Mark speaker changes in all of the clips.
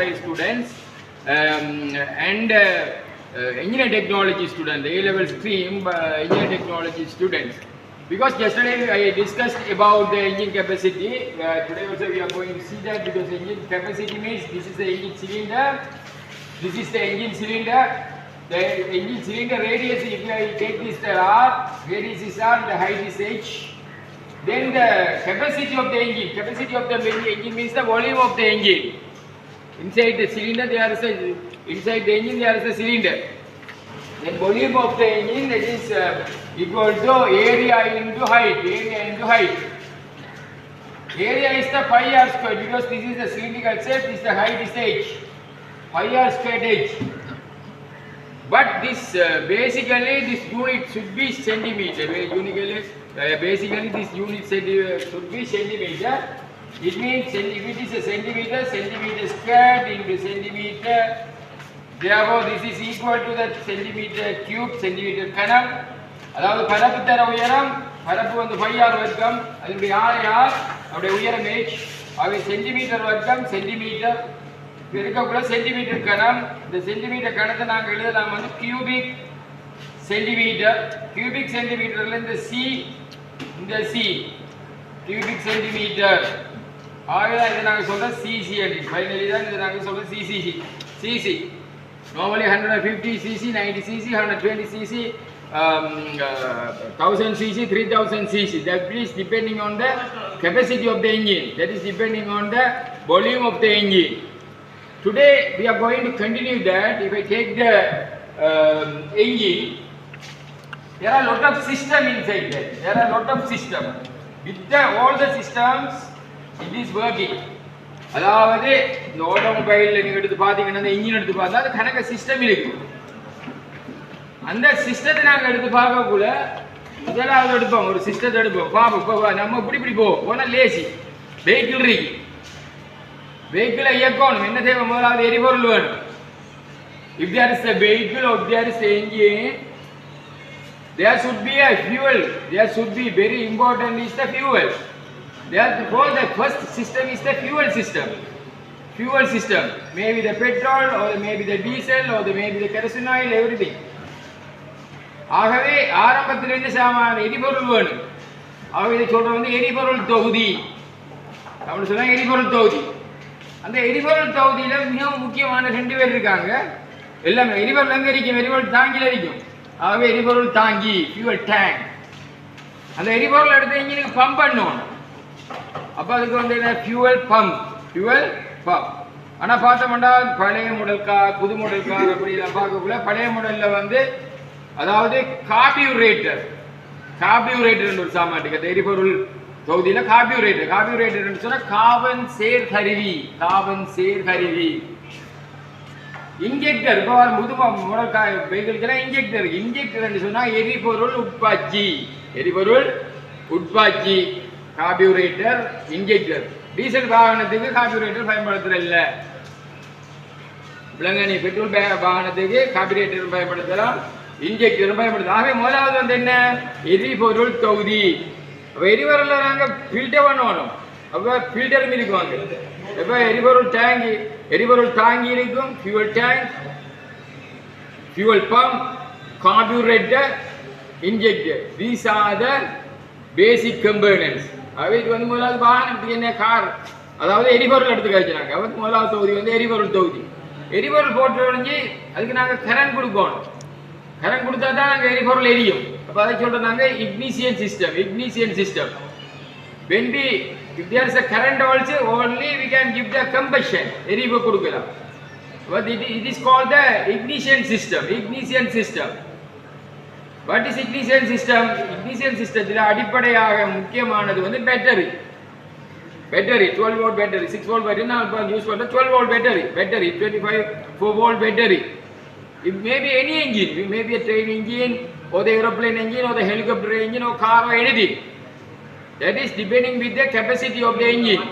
Speaker 1: 5 students um, and uh, uh, engineering technology students, the A-level stream uh, engineering technology students. Because yesterday I discussed about the engine capacity, today also we are going to see that because engine capacity means this is the engine cylinder, this is the engine cylinder, the engine cylinder radius, if I take this R, radius is R, the height is H. Then the capacity of the engine, capacity of the engine means the volume of the engine. Inside the cylinder there is a, inside the engine there is a cylinder. Then volume of the engine that is uh, equal to area into height, area into height. Area is the pi r square because this is the cylindrical shape, this is the height is h. Pi r squared h. But this uh, basically this unit should be centimeter. Unically, uh, basically this unit should be centimeter. It means if it is a centimeter, centimeter squared into centimeter. Therefore, this is equal to the centimeter cube, centimeter கனம். அதாவது பரப்பு தர உயரம் பரப்பு வந்து pi r வர்க்கம் அதனுடைய ஆரையார் அவருடைய உயரம் ஏஜ் அவை சென்டிமீட்டர் வர்க்கம் சென்டிமீட்டர் இருக்கக்கூட சென்டிமீட்டர் கணம் இந்த சென்டிமீட்டர் கணத்தை நாங்கள் எழுதலாம் வந்து கியூபிக் சென்டிமீட்டர் கியூபிக் சென்டிமீட்டர்ல இந்த சி இந்த சி கியூபிக் சென்டிமீட்டர் ஆகதான் இதை நாங்கள் சொல்கிறோம் சிசி அப்படின்னு ஃபைனலி தான் இதை நாங்கள் சொல்கிறோம் CCC CC normally 150 cc 90 cc 120 cc um, uh, 1000 cc 3000 cc that is depending on the capacity of the engine that is depending on the volume of the engine today we are going to continue that if i take the um, engine there are a lot of system inside that there are a lot of system with the, all the systems it is working அதாவது இந்த ஆட்டோமொபைலில் நீங்கள் எடுத்து பார்த்தீங்கன்னா இந்த engine எடுத்து பார்த்தா அது கணக்க சிஸ்டம் இருக்கு. அந்த சிஸ்டத்தை நாங்கள் எடுத்து பார்க்கக்குள்ள முதலாவது எடுப்போம். ஒரு சிஸ்டத்தை எடுப்போம். பார்ப்போம் இப்போ நம்ம இப்படி இப்படி போவோம் போனால் லேசி வெஹிக்கிள் இருக்கு வெஹிக்கிளை இயக்கணும். என்ன தேவை? முதலாவது எரிபொருள் வேணும். If there is a vehicle or there is a engine there should be a fuel. There should be very important is the fuel. Therefore the first system is the fuel system. Fuel system. Maybe the petrol or maybe the diesel or the maybe the kerosene oil everything. ஆகவே ஆரம்பத்தில் சாமான? எரிபொருள் வேணும். ஆகவே இதை சொல்கிறது வந்து எரிபொருள் தொகுதி. அப்படின்னு சொன்னால் எரிபொருள் தொகுதி. அந்த எரிபொருள் தொகுதியில் மிகவும் முக்கியமான ரெண்டு பேர் இருக்காங்க. எல்லாமே எரிபொருள் எங்கே இருக்கும் எரிபொருள் தாங்கியில் இருக்கும் ஆகவே எரிபொருள் தாங்கி ஃபியூவல் டேங்க் அந்த எரிபொருள் எடுத்து இன்ஜினுக்கு பம்ப் பண்ணணும். அப்போ அதுக்கு வந்து என்ன? ஃபியூவல் பம்ப் ஃபியூவல் பம்ப் ஆனால் பார்த்தோம்னா பழைய மாடல் கார் புது மாடல் கார் அப்படிலாம் பார்க்கக்குள்ள பழைய மாடலில் வந்து அதாவது காபியூரேட்டர் காபியூரேட்டர் ஒரு சாமாட்டுக்கு அந்த எரிபொருள் தொகுதியில் காபியூரேட்டர் காபியூரேட்டர்னு சொன்னால் காபன் சேர் கருவி. காபன் சேர் கருவி. இன்ஜெக்டர் இப்போ முது மாடல் கா வெஹிக்கிள்க்கெல்லாம் இன்ஜெக்டர் இன்ஜெக்டர்னு சொன்னால் எரிபொருள் உட்பாச்சி. எரிபொருள் உட்பாச்சி. காபியூரேட்டர் இன்ஜெக்டர் டீசல் வாகனத்துக்கு காபியூரேட்டர் பயன்படுத்துறதில்ல விலங்கனி பெட்ரோல் பே- வாகனத்துக்கு காபியூரேட்டர் பயன்படுத்தலாம். இன்ஜெக்டர் பயன்படுத்தலாம். ஆகவே முதலாவது வந்து என்ன? எரிபொருள் தொகுதி. அப்போ எரிபொருளில் நாங்கள் ஃபில்டர் பண்ணணும் அப்போ ஃபில்டரும் இருக்குவாங்க இப்போ எரிபொருள் டேங்கி எரிபொருள் தாங்கி இருக்கும். Fuel tank fuel pump carburettor injector these are the basic components அவை இது வந்து முதலாவது வாகனத்துக்கு என்ன கார் அதாவது எரிபொருள் எடுத்து வச்சுனாங்க அவருக்கு முதலாவது தொகுதி வந்து எரிபொருள் தொகுதி. எரிபொருள் போட்டு உடஞ்சி அதுக்கு நாங்கள் கரண்ட் கொடுக்கணும் கரண்ட் கொடுத்தா தான் நாங்கள் எரிபொருள் எரியும். அப்போ அதை சொல்கிறோம் நாங்கள் system ignition system. When we current there only we can also the combustion can எரிவு கொடுக்கலாம். But it it is call the ignition system ignition system what is ignition system ignition systemத்தில் அடிப்படையாக முக்கியமானது வந்து battery battery twelve volt battery six volt battery நான் இப்போ use பண்ணுறேன் twelve volt battery battery twenty five four volt battery It may be any engine, it may be a train engine, or the aeroplane engine, or the helicopter engine, or car, or anything. That is depending with the capacity of the engine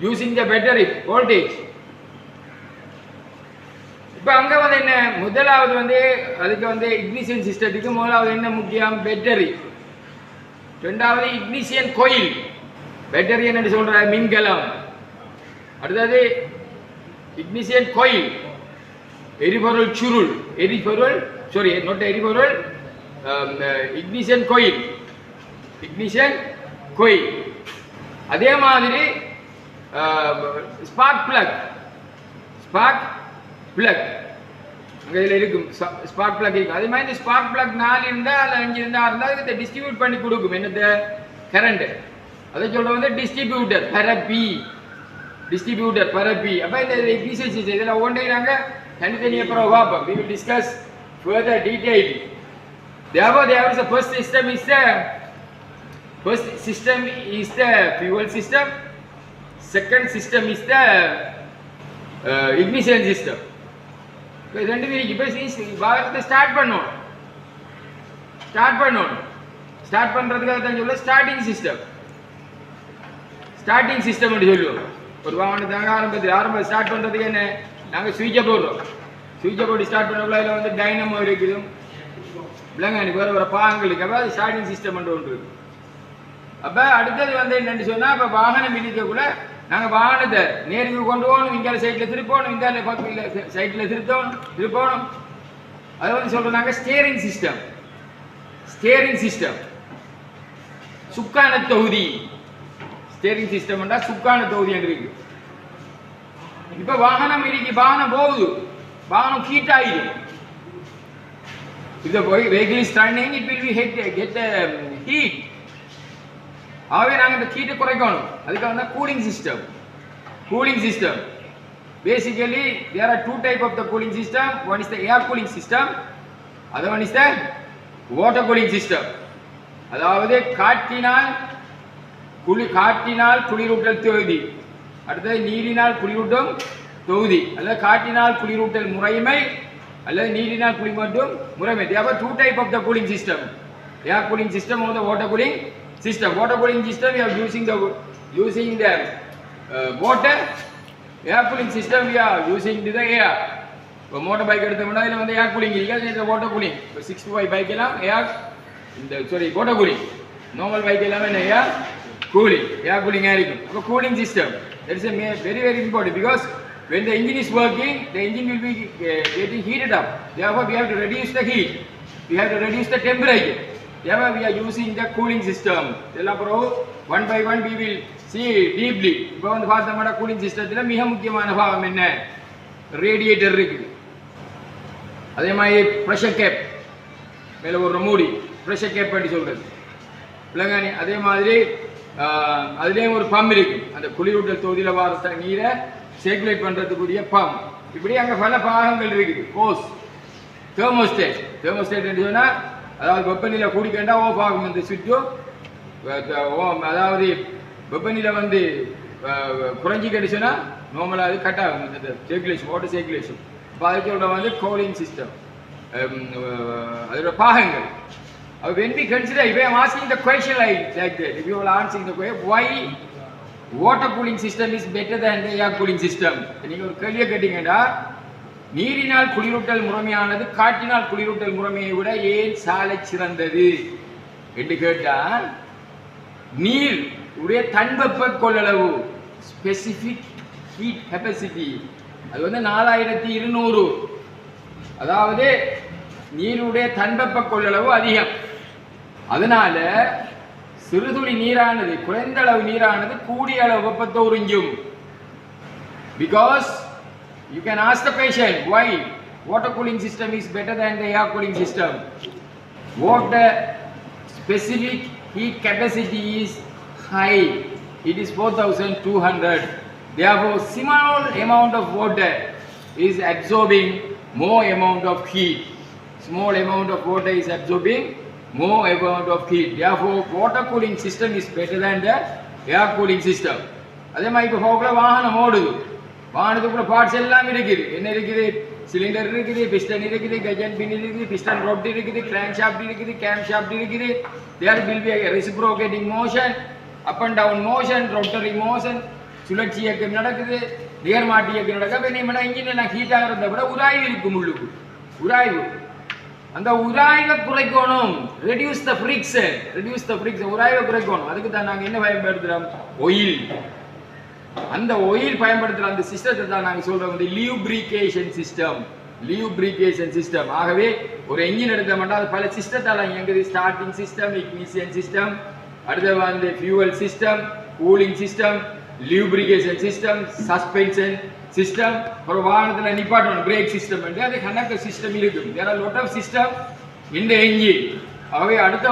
Speaker 1: using the battery voltage. இப்போ அங்கே வந்து என்ன? முதலாவது வந்து அதுக்கு வந்து ignition சிஸ்டத்துக்கு முதலாவது என்ன முக்கியம்? பேட்டரி ரெண்டாவது இக்னிஷியன் கோயில் பேட்டரி என்னன்னு சொல்கிற மின்கலம். அடுத்தது ignition கோயில் எரிபொருள் சுருள். எரிபொருள் சாரி not எரிபொருள் இக்னிஷியன் கோயில் இக்னிஷியன் கோயில் அதே மாதிரி ஸ்பார்க் பிளக் ஸ்பார்க் பிளக் அங்கே இதில் இருக்கும் ஸ்பார்க் பிளக் இருக்கும். அதே மாதிரி இந்த ஸ்பார்க் பிளக் நாலு இருந்தால் அதில் அஞ்சு இருந்தால் இருந்தால் இதை டிஸ்ட்ரிபியூட் பண்ணி கொடுக்கும். என்னது கரண்ட் அதை சொல்கிறது வந்து டிஸ்ட்ரிபியூட்டர் பரப்பி. டிஸ்ட்ரிபியூட்டர் பரப்பி. அப்போ இந்த இக்னிஷன் சிஸ்டம் இதில் ஒவ்வொன்றையும் நாங்கள் தனித்தனி அப்புறம் பார்ப்போம் we will discuss further detail. Therefore there is the first system is the first system is the fuel system. System system is the uh, ரெண்டு பேரும் இப்போ பாகத்தை ஸ்டார்ட் பண்ணணும் ஸ்டார்ட் பண்ணணும் ஸ்டார்ட் பண்ணுறதுக்காக தான் சொல்ல ஸ்டார்டிங் சிஸ்டம் ஸ்டார்டிங் சிஸ்டம் சொல்லுவோம். ஒரு வாகனத்தாங்க ஆரம்பத்தில். ஆரம்ப ஸ்டார்ட் பண்ணுறதுக்கு என்ன? நாங்கள் சுவிட்சை போடுறோம். சுவிட்சை போட்டு ஸ்டார்ட் பண்ணக்குள்ள அதில் வந்து டைனமோ இருக்குது. இல்லைங்க வேறு வேறு ஒரு பாகங்கள் அப்போ அது ஸ்டார்டிங் சிஸ்டம் ஒன்று இருக்கு. அப்போ அடுத்தது வந்து என்னென்னு சொன்னால் இப்போ வாகனம் இடிக்கக்குள்ள நாங்கள் வாகனத்தை நேருக்கு கொண்டு போகணும் இங்கே சைட்டில் திருப்பணும் இந்த பக்கத்தில் சைட்டில் திருத்தணும் திருப்பணும். அது வந்து சொல்கிறோம் நாங்கள் சிஸ்டம் ஸ்டேரிங் சிஸ்டம் சுக்கான தொகுதி. ஸ்டேரிங் சிஸ்டம்ன்றா சுக்கான தொகுதி எங்களுக்கு இருக்கு. இப்போ வாகனம் இருக்கு வாகனம் போகுது. வாகனம் ஹீட் ஆகிடும். If the vehicle is turning, it will be hit, get um, heat. ஆகவே நாங்கள் இந்த ஹீட்டை குறைக்கணும். அதுக்காக தான் cooling system cooling system basically there are two type of the cooling system one is the air cooling system other one is the water cooling system அதாவது காற்றினால் குளி காற்றினால் குளிரூட்டல் தொகுதி. அடுத்தது நீரினால் குளிரூட்டும் தொகுதி. அல்லது காற்றினால் குளிரூட்டல் முறைமை அல்லது நீரினால் குளிமட்டும் முறைமை. தேவை two type of the cooling system air cooling system or cooling system water cooling system we are using the using the uh, water air cooling system we are using the air இப்போ motor bike எடுத்தோம்னா இதில் வந்து ஏர் cooling இருக்கு இது water cooling இப்போ six five bike எல்லாம் ஏர் இந்த sorry water cooling normal bike எல்லாமே என்ன ஏர் கூலிங் ஏர் கூலிங்காக இருக்கும் அப்போ cooling system that is very very important because when the engine is working the engine will be uh, getting heated up therefore we have to reduce the heat we have to reduce the temperature therefore we are using the cooling system. இதெல்லாம் பிறகு one by one we will see deeply. இப்போ வந்து பார்த்தோம்னா cooling சிஸ்டத்தில் மிக முக்கியமான பாகம் என்ன? ரேடியேட்டர் இருக்குது. அதே மாதிரி ப்ரெஷர் கேப் மேலே ஒரு மூடி. ப்ரெஷர் கேப் பண்ணி சொல்கிறது பிள்ளைங்க அதே மாதிரி அதுலேயும் ஒரு பம்ப் இருக்குது அந்த குளிரூட்டல் தொகுதியில் வர நீரை சர்க்குலேட் பண்ணுறதுக்குரிய பம்ப் இப்படி அங்கே பல பாகங்கள் இருக்குது. கோஸ் தேர்மோஸ்டேட் தேர்மோஸ்டேட் என்று சொன்னால் அதாவது வெப்பநிலை கூடிக்கண்டா ஓஃப் ஆகும் இந்த சுவிட்சும் அதாவது வெப்பநிலை வந்து குறைஞ்சி கிடச்சுன்னா நார்மலாக அது கட் ஆகும். இந்த சர்க்குலேஷன் வாட்டர் சர்க்குலேஷன் இப்போ அதுக்கு வந்து கோலிங் சிஸ்டம் அதோட பாகங்கள். Uh, when we consider, if I am asking the question like, like that, if you are answering the question, why water cooling system is better than the air cooling system? நீங்கள் ஒரு கேள்வியை கேட்டீங்கன்னா நீரினால் குளிரூட்டல் முறைமையானது காற்றினால் குளிரூட்டல் முறைமையை விட ஏன் சாலை சிறந்தது? என்று கேட்டால் நீர் உடைய தன்வெப்ப கொள்ளளவு ஸ்பெசிஃபிக் ஹீட் கெப்பாசிட்டி அது வந்து நாலாயிரத்தி இருநூறு. அதாவது நீருடைய தன்வெப்ப கொள்ளளவு அதிகம். அதனால சிறுதுளி நீரானது குறைந்த அளவு நீரானது கூடிய அளவு வெப்பத்தை உறிஞ்சும். Because you can ask the patient why water cooling system is better than the air cooling system water specific heat capacity is high it is 4200 therefore small amount of water is absorbing more amount of heat small amount of water is absorbing more amount of heat therefore water cooling system is better than the air cooling system அதே மாதிரி இப்போ போகல வாகனம் ஓடுது வானத்துக்குள்ள parts எல்லாம் இருக்குது. என்ன இருக்குது? சிலிண்டர் இருக்குது பிஸ்டன் இருக்குது கஜன் பின் இருக்குது பிஸ்டன் ரோட் இருக்குது கிராங்க் ஷாப்ட் இருக்குது கேம் ஷாப்ட் இருக்குது there will be reciprocating motion up and down motion rotary motion சுழற்சி இயக்கம் நடக்குது. நேர்மாட்டி இயக்கம் நடக்க இப்போ இன்ஜின் நான் ஹீட் ஆகிறத விட உராய்வு இருக்கும் உள்ளுக்கு. உராய்வு. அந்த உராய்வை குறைக்கணும். Reduce the friction reduce the friction உராய்வை குறைக்கணும். அதுக்கு தான் நாங்கள் என்ன பயன்படுத்துகிறோம் ஒயில் அந்த ஒயில் பயன்படுத்துகிற அந்த சிஸ்டத்தை தான் நாங்கள் சொல்கிறோம் வந்து லியூப்ரிகேஷன் சிஸ்டம் லியூப்ரிகேஷன் சிஸ்டம் ஆகவே ஒரு என்ஜின் எடுத்தோம்னா அது பல சிஸ்டத்தால் இயங்குது. ஸ்டார்டிங் சிஸ்டம் இக்னிஷியன் சிஸ்டம் அடுத்த வந்து fuel system cooling system lubrication system suspension system ஒரு வாகனத்தில் நிப்பாட்டணும். பிரேக் சிஸ்டம் என்று. அது கணக்கு சிஸ்டம் இருக்கும். There are lot of system இந்த என்ஜின் ஆகவே அடுத்த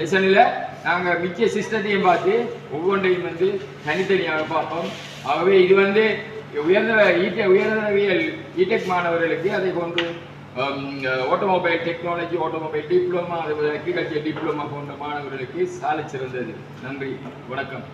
Speaker 1: லெசனில் நாங்கள் மிச்ச சிஸ்டத்தையும் பார்த்து ஒவ்வொன்றையும் வந்து தனித்தனியாக பார்ப்போம். ஆகவே இது வந்து உயர்ந்த ஈட்ட உயர்ந்தவியல் ஈடெக் மாணவர்களுக்கு அதை கொண்டு ஆட்டோமொபைல் டெக்னாலஜி ஆட்டோமொபைல் டிப்ளமா அதுபோல் அக்ரிகல்ச்சர் டிப்ளமா போன்ற மாணவர்களுக்கு சாலை சிறந்தது. நன்றி வணக்கம்.